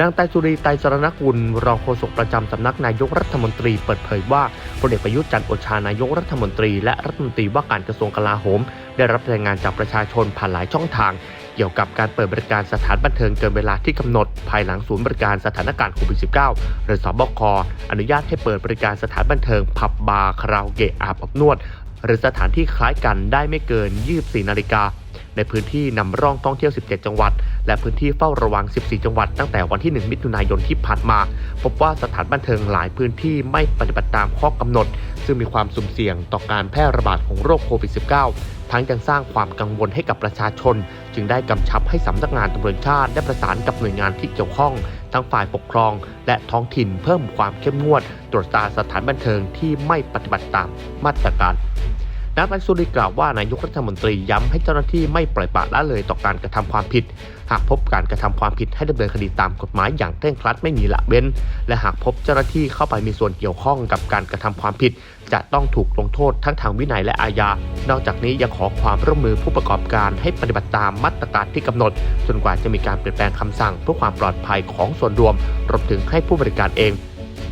นางไตสุรีไตสรณกุลรองโฆษกประจำสำนักนายกรัฐมนตรีเปิดเผยว่าพลเอกประยุทธ์จันทร์โอชานายกรัฐมนตรีและรัฐมนตรีว่าการกระทรวงกลาโหม ได้รับรายงานจากประชาชนผ่านหลายช่องทาง เกี่ยวกับการเปิดบริการสถานบันเทิงเกินเวลาที่กำหนด ภายหลังศูนย์บริการสถานการณ์โควิด -19 หรือสบคอนุญาตให้เปิดบริการสถานบันเทิงผับบาร์คาราโอเกะอาบอบนวด หรือสถานที่คล้ายกันได้ไม่เกิน 24 นาฬิกา ในพื้นที่นำร่องท่องเที่ยว 17 จังหวัด และพื้นที่เฝ้าระวัง 14 จังหวัด ตั้งแต่วันที่ 1 มิถุนายนที่ผ่านมา พบว่าสถานบันเทิงหลายพื้นที่ไม่ปฏิบัติตามข้อกำหนด ซึ่งมีความสุ่มเสี่ยงต่อการแพร่ระบาดของโรคโควิด -19 ทั้งยังสร้างความกังวลให้กับประชาชน จึงได้กำชับให้สำนักงานตำรวจชาติได้ประสานกับหน่วยงานที่เกี่ยวข้อง ทั้งฝ่ายปกครอง และท้องถิ่นเพิ่มความเข้มงวด ตรวจตราสถานบันเทิงที่ไม่ปฏิบัติตามมาตรการ นายไตรสุรีกล่าวว่านายกรัฐมนตรีย้ำให้เจ้าหน้าที่ไม่ปล่อยปละละเลยต่อการกระทำความผิด หากพบการกระทำความผิดให้ดำเนินคดีตามกฎหมายอย่างเคร่งครัดไม่มีละเว้น และหากพบเจ้าหน้าที่เข้าไปมีส่วนเกี่ยวข้องกับการกระทำความผิด จะต้องถูกลงโทษทั้งทางวินัยและอาญา นอกจากนี้ยังขอความร่วมมือผู้ประกอบการให้ปฏิบัติตามมาตรการที่กำหนดจนกว่าจะมีการเปลี่ยนแปลงคำสั่งเพื่อความปลอดภัยของส่วนรวมรวมถึงให้ผู้บริการเอง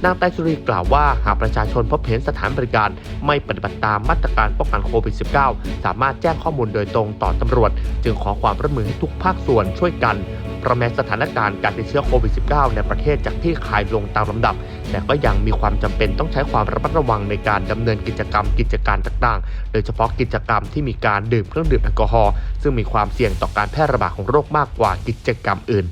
นางไตสุรีกล่าวว่าหากประชาชนพบเห็นสถานบริการ ไม่ปฏิบัติตามมาตรการป้องกันโควิด -19 สามารถแจ้งข้อมูลโดยตรงต่อตำรวจ จึงขอความร่วมมือให้ทุกภาคส่วนช่วยกันเพระแม้สถานการณ์การติดเชื้อโควิด -19 ในประเทศจากที่คลายลงตามลำดับ แต่ก็ยังมีความจำเป็นต้องใช้ความระมัดระวังในการดำเนินกิจกรรมกิจการต่างๆ โดยเฉพาะกิจกรรมที่มีการดื่มเครื่องดื่มแอลกอฮอล์ซึ่งมีความเสี่ยงต่อการแพร่ระบาดของโรคมากกว่ากิจกรรมอื่น